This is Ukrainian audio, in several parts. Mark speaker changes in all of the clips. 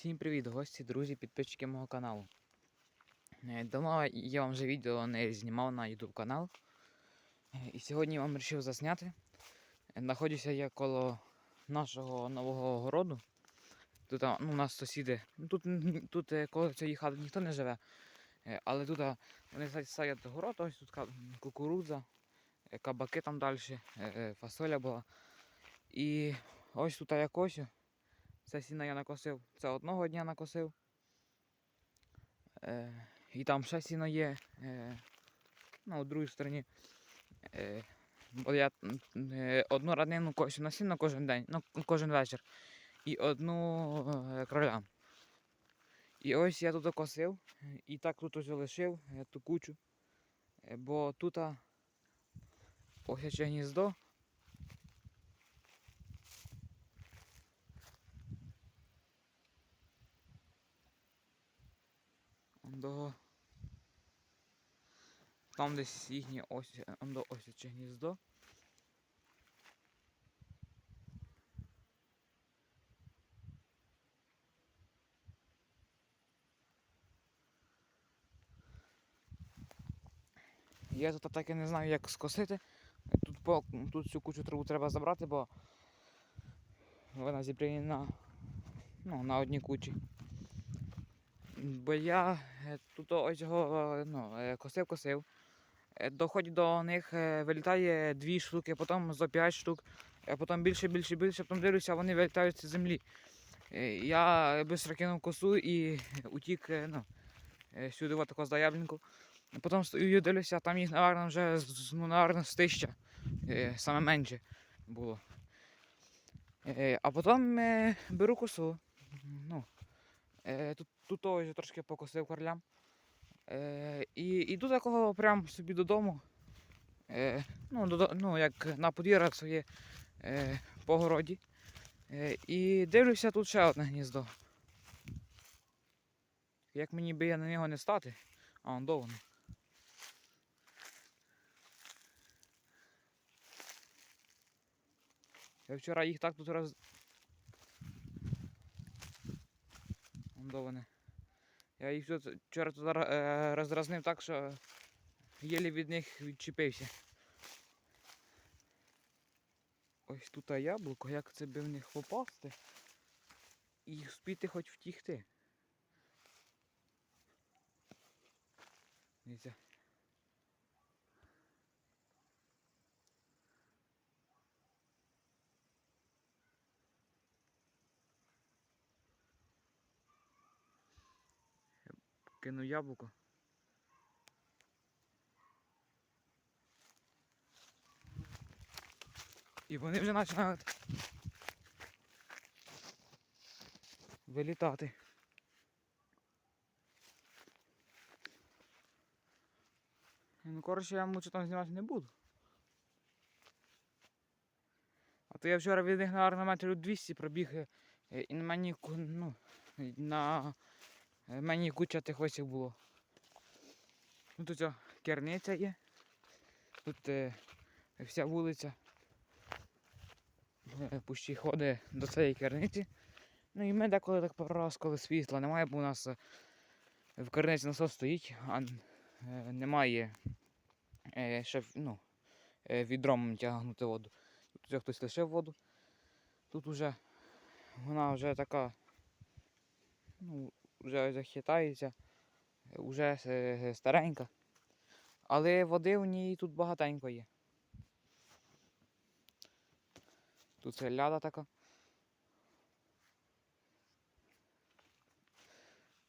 Speaker 1: Всім привіт, гості, друзі, підписчики мого каналу. Е, Давно я вам вже відео не знімав на YouTube канал. Е, І сьогодні я вам вирішив засняти. Е, Знаходжуся я коло нашого нового городу. Тут ну, у нас сусіди. Ну, тут, тут коло цієї хати ніхто не живе. Але тут вони са- садять город, ось тут кукурудза, кабаки там далі, фасоля була. І ось тут якось. Це сіно я накосив. Це одного дня накосив. Е, і там ще сіно є. Е, ну, у другій стороні. Е, бо я е, одну ранину косю на сіно кожен день, ну, кожен вечір. І одну е, кролям. І ось я тут косив. І так тут ось лишив е, ту кучу. Е, бо тут осяче гніздо. До... Там десь їхнє ось, е, до осяче гніздо. Я тут так і не знаю, як скосити. Тут, по, тут цю кучу траву треба забрати, бо вона зібрана на, ну, на одній кучі. Бо я е, тут ось його е, ну, е, косив-косив. Е, Доходить до них, е, вилітає дві штуки, потім за п'ять штук, а потім більше, більше, більше, потім дивлюся, вони вилітають з землі. Е, Я швидко кинув косу і утік е, ну, е, сюди от тако за яблінку. Потім стою дивлюся, там їх, напевно, вже ну, напевно, з тисяча, е, саме менше було. Е, А потім е, беру косу. Ну, е, тут, тут ось трошки покосив корлям. Е, і йду такого прям собі додому. Е, ну, додо, ну, як на подвір'я своє е, по городі. Е, і дивлюся тут ще одне гніздо. Як мені би я на нього не стати, а он довго. Я вчора їх так тут роз... Он до. Я їх вчора тут е, роздразнив так, що єлі від них відчепився. Ось тут яблуко, як це би в них попасти і спіти хоч втікти. Дивіться. Кину яблуко. І вони вже починають вилітати. Ну, коротше, я мучу там знімати не буду. А то я вчора від них, наверное, метрів 200 пробіг е, і на мені, ну, на мені куча тих осів було. Ну, тут о, керниця є. Тут е, вся вулиця. Е, Пущі ходить до цієї керниці. Ну і ми деколи так раз, коли світла немає, бо у нас е, в керниці насос стоїть, а е, немає е, ще ну, е, відром тягнути воду. Тут вже хтось лишив воду. Тут вже вона вже така, ну, вже захитається, вже е, старенька. Але води в ній тут багатенько є. Тут це ляда така.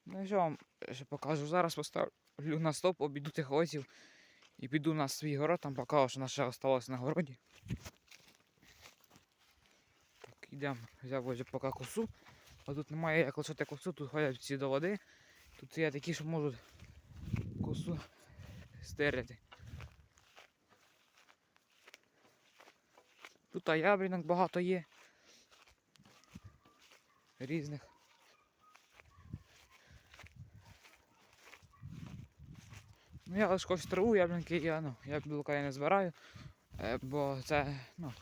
Speaker 1: Ну і що вам ще покажу. Зараз поставлю на стоп, обійду тих озів і піду на свій город, там покажу, що нас ще осталось на городі. Так, йдемо, взяв ось поки косу. А тут немає як лишити косу, тут ходять всі до води. Тут є такі, що можуть косу стерти. Тут ябрінок багато є. Різних. Ну я лише когось траву, яблунки я, ну, яблука я не збираю, е, бо це, ну,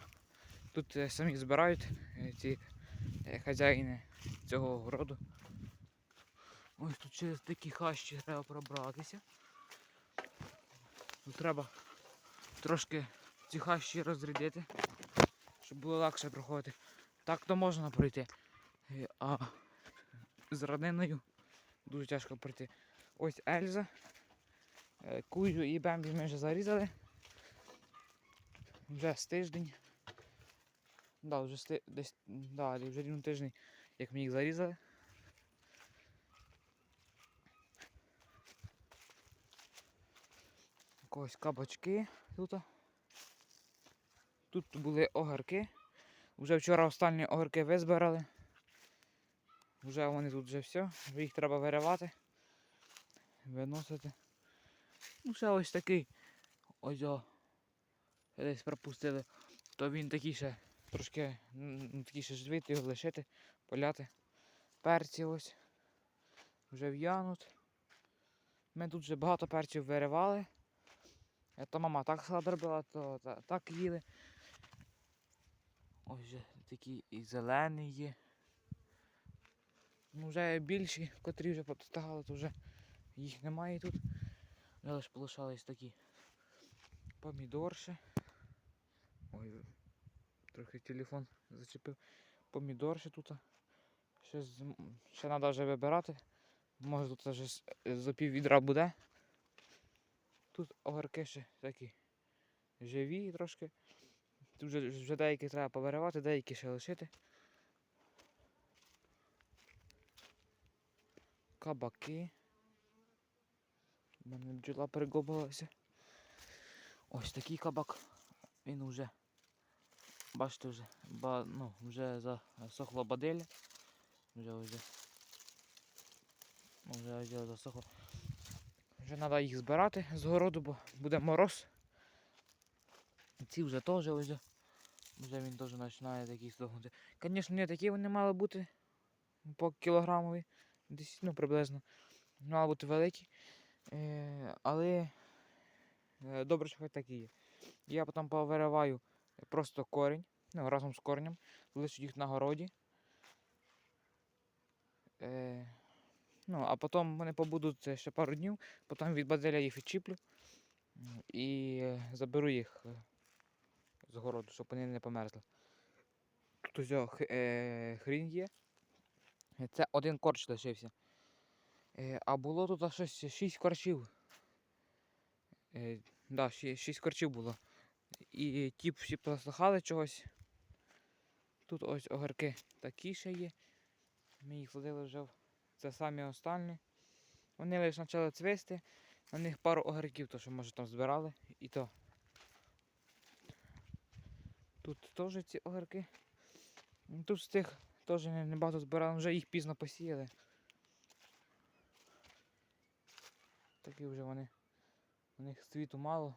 Speaker 1: тут е, самі збирають е, ці хазяїни цього городу. Ось тут через такі хащі треба пробратися. Тут треба трошки ці хащі розрядити, щоб було легше проходити. Так то можна пройти. Е, А з раниною дуже тяжко пройти. Ось Ельза. Е, Кузю і Бембі ми вже зарізали. Вже з тиждень. Да, вже сти... десь да, вже рівно тиждень, як ми їх зарізали. Ось кабачки тут. Тут були огірки. Вже вчора останні огірки визбирали. Вже вони тут вже все. Їх треба виривати. Виносити. Ну, ще ось такий. Ось о. Десь пропустили. То він такий ще трошки м, такий ще жвит, його лишити, поляти. Перці ось. Вже в'януть. Ми тут вже багато перців виривали. Е, То мама так салат робила, то та- так їли. Ось вже такі і зелені є. Ну, вже більші, котрі вже подстагали, то вже їх немає тут. Вже лише полишались такі помідорші. Ой, трохи телефон зачепив. Помідорші тут. Ще, з- м, ще треба вже вибирати. Може тут вже з, з пів відра буде. Тут огірки ще такі живі трошки. Тут вже, вже деякі треба повиривати, деякі ще лишити. Кабаки. У мене бджола перегобилася. Ось такий кабак. Він вже. Бачите вже, ба, ну, вже засохла баделя. Вже вже. Вже, вже засохло. Вже треба їх збирати з городу, бо буде мороз. Ці вже теж вже. Вже він теж починає такий здохнути. Звісно, не такі вони мали бути по кілограмові, десь ну, приблизно. Мали бути великі. Е, але е, добре, що хоч такі є. Я потім повириваю просто корінь, ну, разом з коренем, лишу їх на городі. Е, ну, а потім вони побудуть ще пару днів, потім від базиля їх відчіплю і е, заберу їх е, з городу, щоб вони не померзли. Тут ось е, хрінь є. Е, Це один корч лишився. Е, а було тут щось 6 корчів. Е, да, 6 корчів було. І ті всі послухали чогось. Тут ось огірки такі ще є. Ми їх садили вже. в- Це самі останні. Вони лише почали цвісти. На них пару огірків, то що може там збирали. І то. Тут теж ці огірки. Тут з тих теж не- небагато збирали, вже їх пізно посіяли. Такі вже вони. У них світу мало.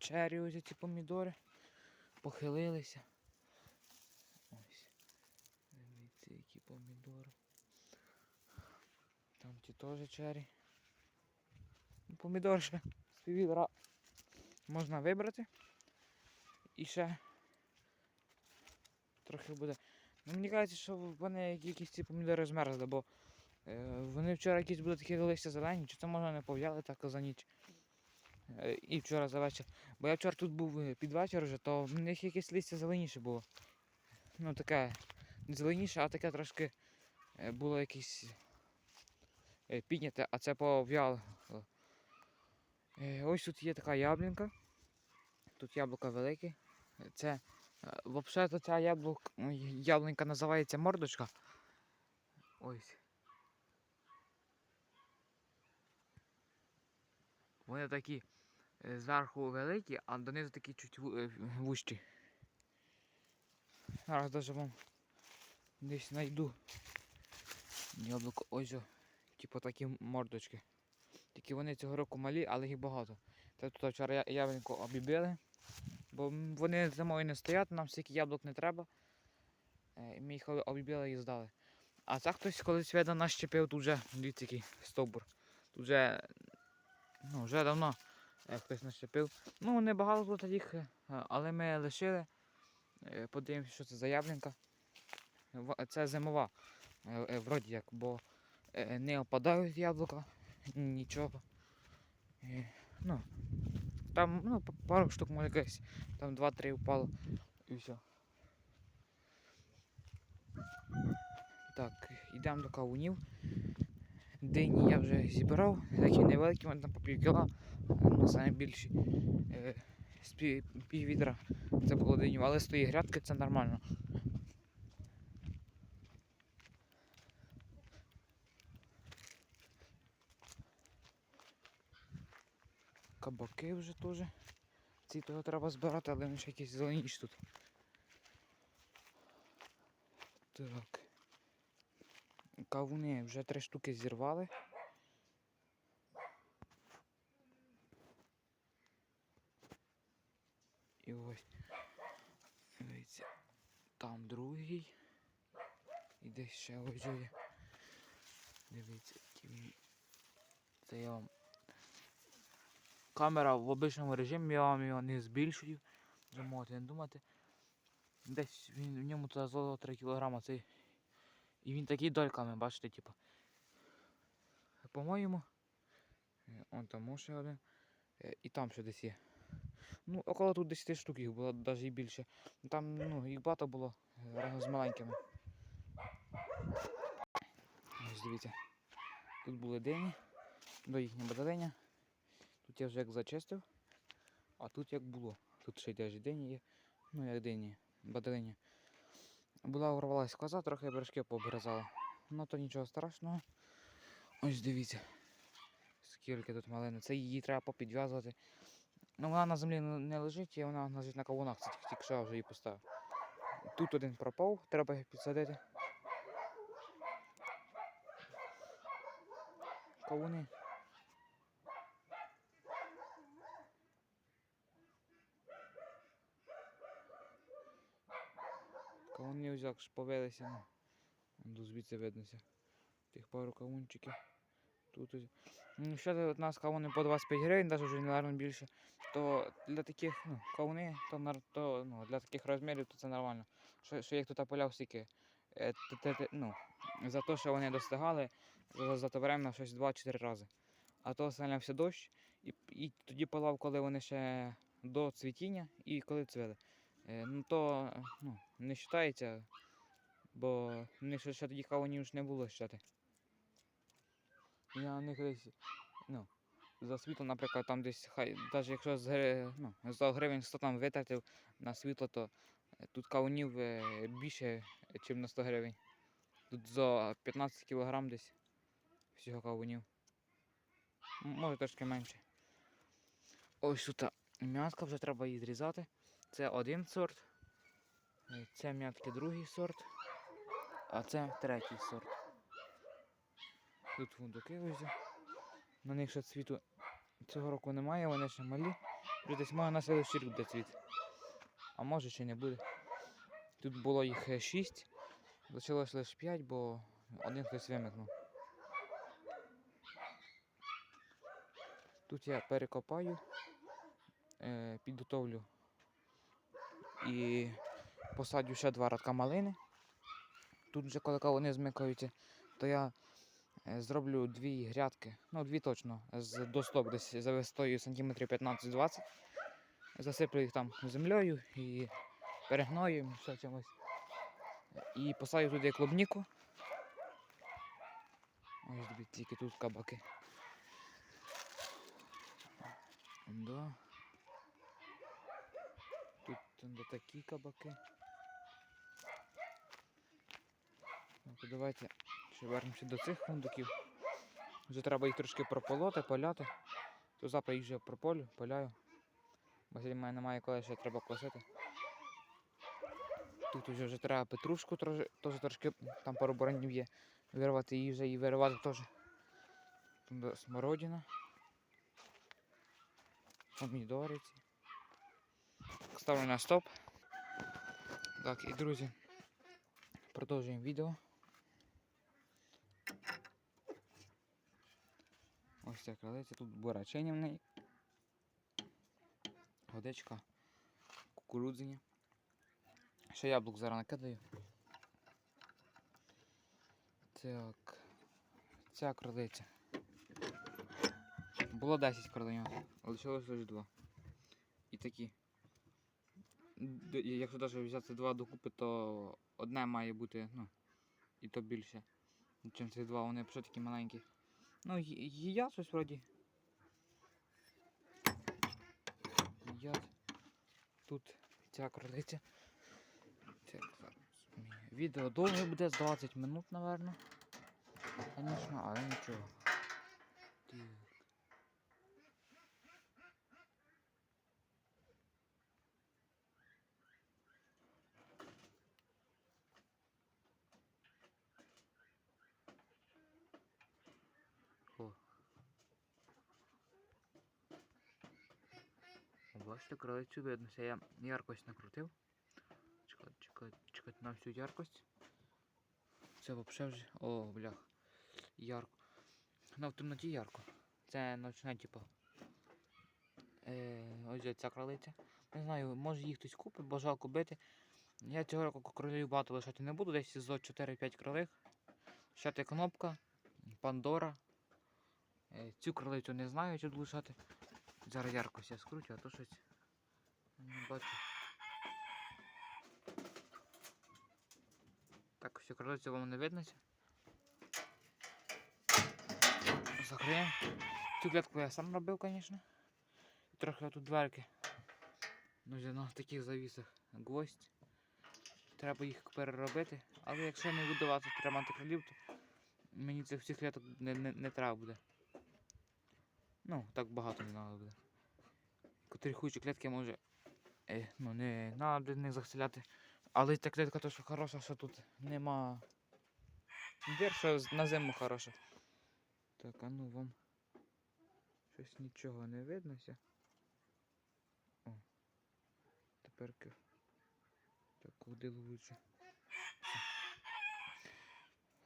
Speaker 1: Чері ось ці помідори. Похилилися. Ось. Дивіться, які помідори. Там ті теж чері. Ну, Помідор ще з піввідра можна вибрати. І ще трохи буде. Ну, мені кажеться, що вони якісь ці помідори змерзли, бо е, вони вчора якісь були такі листя зелені, чи це можна не пов'яли так за ніч. Е, і вчора за вечір. Бо я вчора тут був е, під вечір вже, то в них якесь листя зеленіше було. Ну таке не зеленіше, а таке трошки е, було якесь підняте, а це пов'яло. Ось тут є така яблунька. Тут яблука великі. Це взагалі ця яблук, яблунька називається мордочка. Ось. Вони такі зверху великі, а донизу такі чуть е, вущі. Зараз даже вам десь знайду. Яблуко ось, типу такі мордочки. Тільки вони цього року малі, але їх багато. Та тут вчора яблунько обібили, бо вони зимою не стоять, нам стільки яблук не треба. Е, Ми їх обібили і здали. А це хтось колись видно нас щепив, тут вже дивіться який стовбур. Тут вже, ну, вже давно е, хтось нащепив. Ну, не багато тут їх, е, але ми лишили. Е, Подивимося, що це за яблунька. Це зимова, е, е, вроді як, бо е, не опадають яблука, нічого. Е, ну, там ну, пару штук може якась, там 2-3 впало і все. Так, йдемо до кавунів. Дині я вже зібрав, такі невеликі, там по пів кіла, ну, саме більші. Е, з пів, пів відра це було диню, але з тої грядки це нормально. Кабаки вже теж. Ці того треба збирати, але вони ще якісь зеленіші тут. Так. Кавуни вже три штуки зірвали. І ось. Дивіться. Там другий. І десь ще ось. Дивіться, які він. Це я вам. Камера в обичному режимі, я вам його не збільшую. Вже можете не думати. Десь він в ньому туди золото 3 кг цей. І він такий дольками, бачите, типу. По-моєму. е, Он там ще один. е, І там ще десь є. Ну, около тут 10 штук їх було, навіть і більше. Там ну, їх багато було е, разом з маленькими. Ось дивіться. Тут були дині, до їхнього батареня. Тут я вже як зачистив, а тут як було. Тут ще теж дині є. Ну як дині, батареня. Була урвалась коза, трохи бережки пообрізала. Ну то нічого страшного. Ось дивіться. Скільки тут малини. Це її треба попідв'язувати. Ну вона на землі не лежить, і вона лежить на кавунах. Тільки- що вже її поставив. Тут один пропав, треба їх підсадити. Кавуни. Кавуни ж повелися. Ну. Звідси виднося. Тих пару кавунчиків. Тут ось. Ну, що у нас кавуни по 25 гривень, навіть вже, мабуть, більше. То для таких ну, кавуни, то, то ну, для таких розмірів то це нормально. Що, що їх тут поляв стільки. Е, ну, за те, що вони достигали, за, за те время щось 2-4 рази. А то станявся дощ, і, і тоді полав, коли вони ще до цвітіння і коли цвіли. Е, ну то ну, не вважається, бо них ще, тоді кавунів не було щати. Я них десь, ну, за світло, наприклад, там десь хай, навіть якщо з, ну, за гривень 100 там витратив на світло, то е, тут кавунів е, більше, ніж на 100 гривень. Тут за 15 кг десь всього кавунів. Може трошки менше. Ось тут м'ятка, вже треба її зрізати. Це один сорт. е, Це м'ятки другий сорт. А це третій сорт. Тут фундуки ось. На них ще цвіту цього року немає, вони ще малі. Десь має на следующий рік буде цвіт. А може ще не буде. Тут було їх 6, лишилось лише 5, бо один хтось вимикнув. Тут я перекопаю, е, підготовлю і посадю ще два радка малини. Тут вже коли вони змикаються, то я е, зроблю дві грядки, ну дві точно, з досток десь за висотою сантиметрів 15-20. Засиплю їх там землею і перегною ще чимось. І посадю туди клубніку. Ось тільки тут кабаки. Да. Тут де такі кабаки. Ну, давайте ще вернемося до цих фундуків. Вже треба їх трошки прополоти, поляти. То завтра їх вже прополю, поляю. Бо сьогодні мене немає коли ще треба косити. Тут вже, вже треба петрушку теж трошки там пару боронів є. Вирвати її вже і виривати теж. Тут смородина. Помідори ці. Ставлю на стоп. Так, і друзі, продовжуємо відео. Ось ця кралиця, тут бурачиня в неї. Водичка, кукурудзиня. Ще яблук зараз накидаю. Так. Ця кролиця. Було 10 кролинят, лишилось лише 2. І такі. Якщо навіть взяти два докупи, то одне має бути, ну, і то більше, ніж ці два, вони вже такі маленькі. Ну, їдять щось вроді. Я Тут ця кролиця. Це зараз. Відео довге буде, з 20 минут, напевно. Звісно, але нічого. Бачите, кролицю видно. Це я яркость накрутив. Чекайте, чекайте, чекайте на всю яркость. Це взагалі вже. О, блях. Ярко. Ну, в темноті ярко. Це ночне, типу. Е, ось ця кролиця. Не знаю, може їх хтось купить, бо жалко. Я цього року кролів багато лишати не буду, десь зо 4-5 кролих. Ще кнопка, Пандора. Е, Цю кролицю не знаю, чи лишати. Зараз яркость я скручу, а то щось. Бачу. Так, всю кролицю вам не виднося. Закриємо. Цю клетку я сам робив, звісно. Трохи тут дверки. Ну, на таких завісах гвоздь. Треба їх переробити. Але якщо не буду давати тримати кролів, то мені цих всіх клеток не, не, не треба буде. Ну, так багато не треба буде. Котрі хуючі клітки може. Е, ну не треба до них заселяти. Але ця клітка то що хороша, що тут нема. Дір, що на зиму хороша. Так, а ну вам. Щось нічого не виднося. О. Тепер. Так, куди лучше.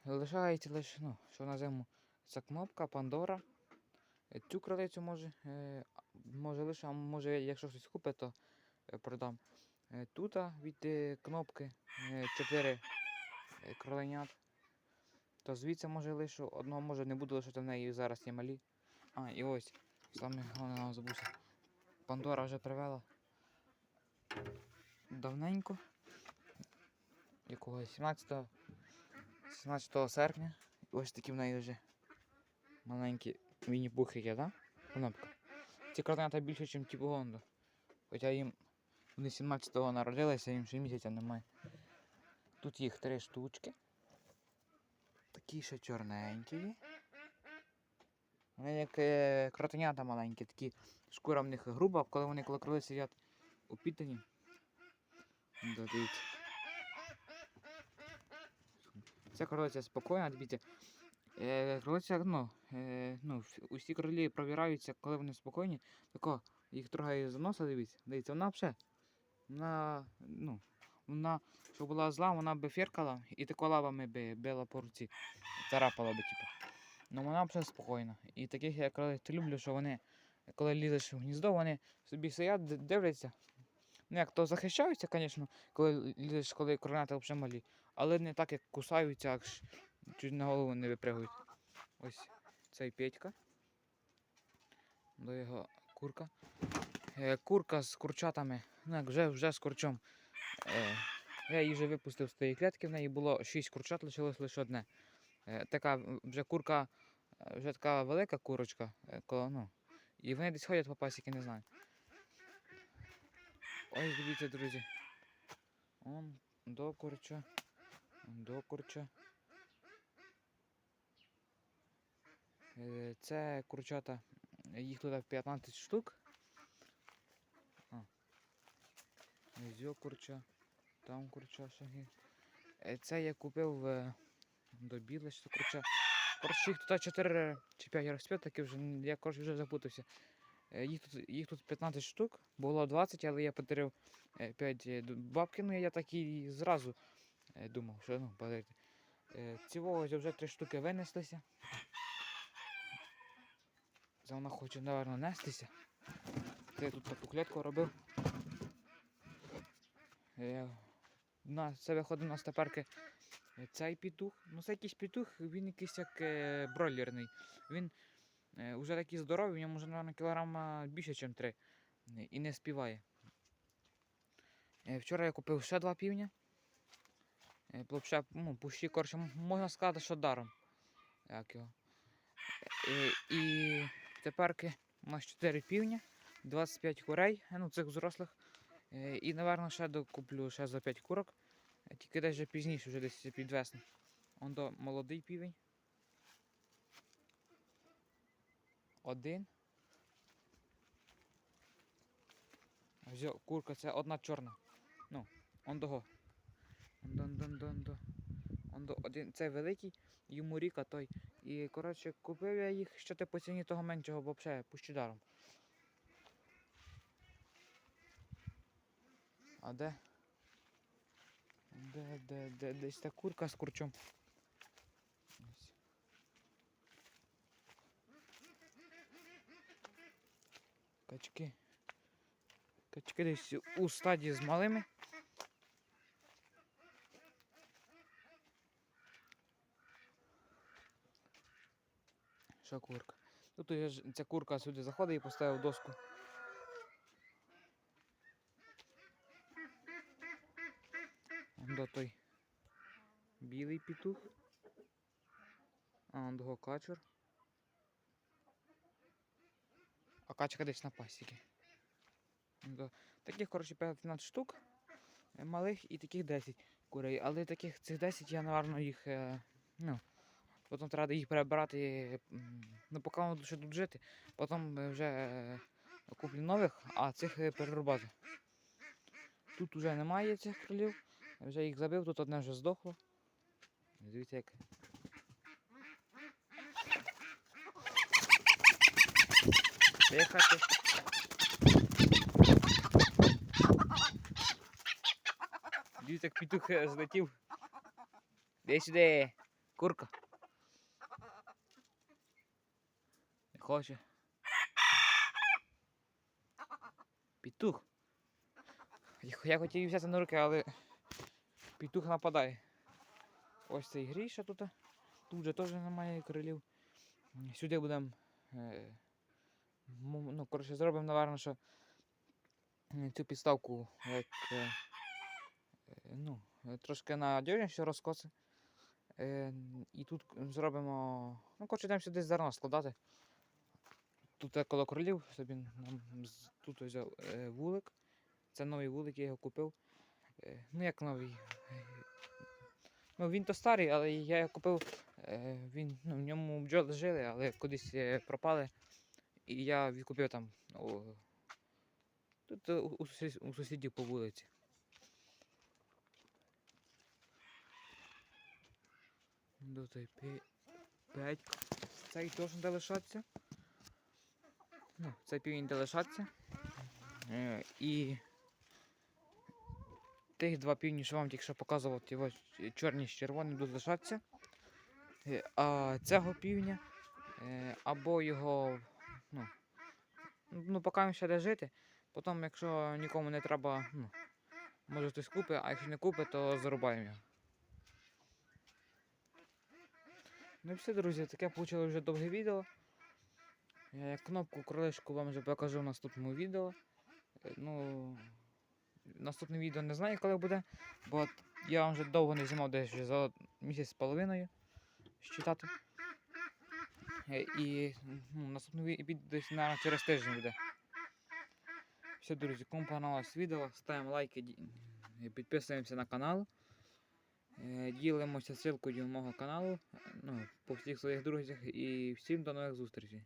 Speaker 1: Лишається лише, ну, що на зиму. Ця кнопка, Пандора. Е, Цю кролицю може, е, може лише, а може, якщо щось купить, то продам. Е, Тут від е, кнопки 4 кроленят. То звідси може лишу, одного може не буду лишити в неї зараз є малі. А, і ось. Саме головне нам забувся. Пандора вже привела давненько. Якого 17 17 серпня. Ось такі в неї вже маленькі міні-пухи є, так? Кнопка. Ці кроленята більше, ніж ті Гондо. Хоча їм вони 17-го народилися, їм ще місяця немає. Тут їх три штучки. Такі ще чорненькі. Вони як е, кротенята маленькі, такі шкура в них груба, коли вони коли крили сидять у підтині. Да, дивіться. Ця кролиця спокійна, дивіться. Е, кролиця, ну, е, ну, усі кролі провіраються, коли вони спокійні. Тако, їх трогає за носа, дивіться. Дивіться, вона взагалі. Вона, ну, вона, що була зла, вона би фіркала і тако лавами би била по руці. Царапала би, типу. Ну вона взагалі спокійна. І таких я кролиць люблю, що вони, коли лізеш в гніздо, вони собі сидять, дивляться. Ну як то захищаються, звісно, коли лізеш, коли коронати взагалі малі. Але не так, як кусаються, аж чуть на голову не випригують. Ось цей Петька. До його курка. Е, курка з курчатами, ну як вже, вже з курчом. Е, я її вже випустив з тієї клітки, в неї було 6 курчат, лишилось лише одне. Е, така вже курка, вже така велика курочка, коло, ну, і вони десь ходять по пасіки, не знаю. Ось дивіться, друзі. Он до курча. До курча. Це курчата, їх тут 15 штук. А. Ось курча, там курча шаги. Е, Це я купив е, до біле, курча. Коротше, їх тут 4 чи 5 розп'ят, таки вже, я коротше, вже запутався. Е, Їх тут, їх тут 15 штук, було 20, але я подарив 5 бабки, ну я так і зразу думав, що ну, подарити. Цього ось вже 3 штуки винеслися. Це вона хоче, напевно, нестися. Це я тут таку клітку робив. Е, на, це виходить у нас теперки Е, Цей петух, ну це якийсь петух, він якийсь як е, бройлерний. Він е, вже такий здоровий, в ньому вже, мабуть, кілограма більше, ніж три. І не співає. Е, Вчора я купив ще два півня. Е, ну, пущі, коротше, можна сказати, що даром. Як його. Е, І теперки у нас 4 півня, 25 курей, е, ну цих взрослих. І, напевно, ще докуплю ще за 5 курок. Тільки десь вже пізніше, вже десь під весну. Он до молодий півень. Один. Ось курка, це одна чорна. Ну, он дого. Он дон дон до. Он до один. Це великий, йому рік, а той. І коротше, купив я їх ще те по ціні того меншого, бо взагалі пущу даром. А де? Де, де, де, десь та курка з курчом. Качки. Качки десь у стадії з малими. Що курка? Тут я ж- ця курка сюди заходить і поставив доску. До той білий петух. А он того качур. А качка десь на пасіки. До... Таких, коротше, 15 штук е, малих і таких 10 курей. Але таких цих 10 я, напевно, їх. е, Ну, потім треба їх перебирати. Ну, поки вони ще тут жити. Потім вже е, куплю нових, а цих перерубати. Тут вже немає цих кролів. Я вже їх забив, тут одне вже здохло. Дивіться як. Дихати. Дивіться, як петух е, злетів. Де сюди, курка. Не хоче. Петух. Я- Я хотів взяти на руки, але петух нападає. Ось цей гріша тут. Тут вже теж немає крилів. Сюди будемо. Е, ну, коротше, зробимо, напевно, що е, цю підставку як. Е, ну, трошки на що розкоси. І тут зробимо. Ну, коротше, йдемо сюди зерно складати. Тут коло кролів собі нам тут взяв вулик. Це новий вулик, я його купив. Е, ну як новий. Е, Ну, він то старий, але я його купив. Е, він, ну, в ньому бджоли жили, але кудись пропали. І я відкупив там. О, тут у, у, сусідів по вулиці. До той пі- п'ять. Цей де лишатися. Ну, цей півень де лишатися. І тих два півні, що вам тільки що показував, ось чорні з червоним будуть лишатися. Е, А цього півня е, або його. Ну, ну поки ще де жити. Потім, якщо нікому не треба, ну, може хтось купить, а якщо не купить, то зарубаємо його. Ну і все, друзі, таке вийшло вже довге відео. Я кнопку кроличку вам вже покажу в наступному відео. Е, Ну, наступне відео не знаю, коли буде, бо я вам вже довго не знімав десь вже за місяць з половиною считати. Е, І ну, наступне відео десь, мабуть, через тиждень буде. Все, друзі, кому понравилось відео, ставимо лайки, підписуємося на канал. Е, Ділимося ссылкою мого каналу е, ну, по всіх своїх друзях і всім до нових зустрічей.